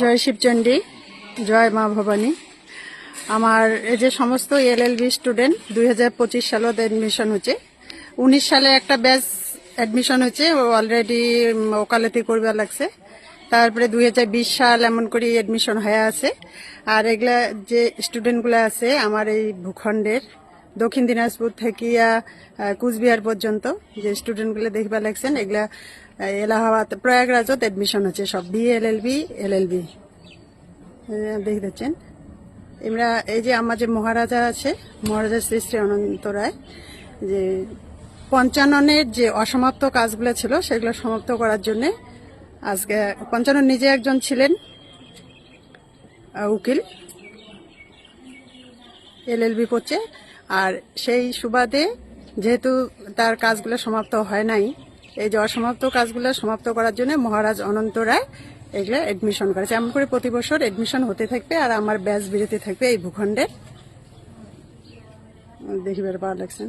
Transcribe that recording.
জয় শিবচণ্ডী জয় মা ভবানী। আমার এই যে সমস্ত এল এল বি স্টুডেন্ট দুই হাজার পঁচিশ সালত এডমিশন হচ্ছে। উনিশ সালে একটা ব্যাচ এডমিশন হচ্ছে অলরেডি ওকালতি করবার লাগছে। তারপরে দুই হাজার বিশ সাল এমন করে অ্যাডমিশন হয়ে আছে। আর এগুলা যে স্টুডেন্টগুলো আছে, আমার এই ভূখণ্ডের দক্ষিণ দিনাজপুর থেকে কুচবিহার পর্যন্ত যে স্টুডেন্টগুলো দেখবা লাগছেন, এগুলা এলাহাবাদ, প্রয়াগরাজত এডমিশন হচ্ছে সব B L L B L L B দেখে দিচ্ছেন আমরা এই যে আমার যে মহারাজা আছে, মহারাজা শ্রী শ্রী অনন্ত রায়, যে পঞ্চাননের যে অসমাপ্ত কাজগুলো ছিল, সেগুলো সমাপ্ত করার জন্য আজকে পঞ্চানন নিজে একজন ছিলেন উকিল। এলএলবি করছে। আর সেই সুবাদে যেহেতু তার কাজগুলো সমাপ্ত হয় নাই, এই যে অসমাপ্ত কাজগুলো সমাপ্ত করার জন্য মহারাজ অনন্ত রায় এগুলো অ্যাডমিশন করেছে। এমন করে প্রতি বছর এডমিশন হতে থাকবে আর আমার ব্যাস বিরতি থাকবে এই ভূখণ্ডে। দেখিবার ভালো লাগছে।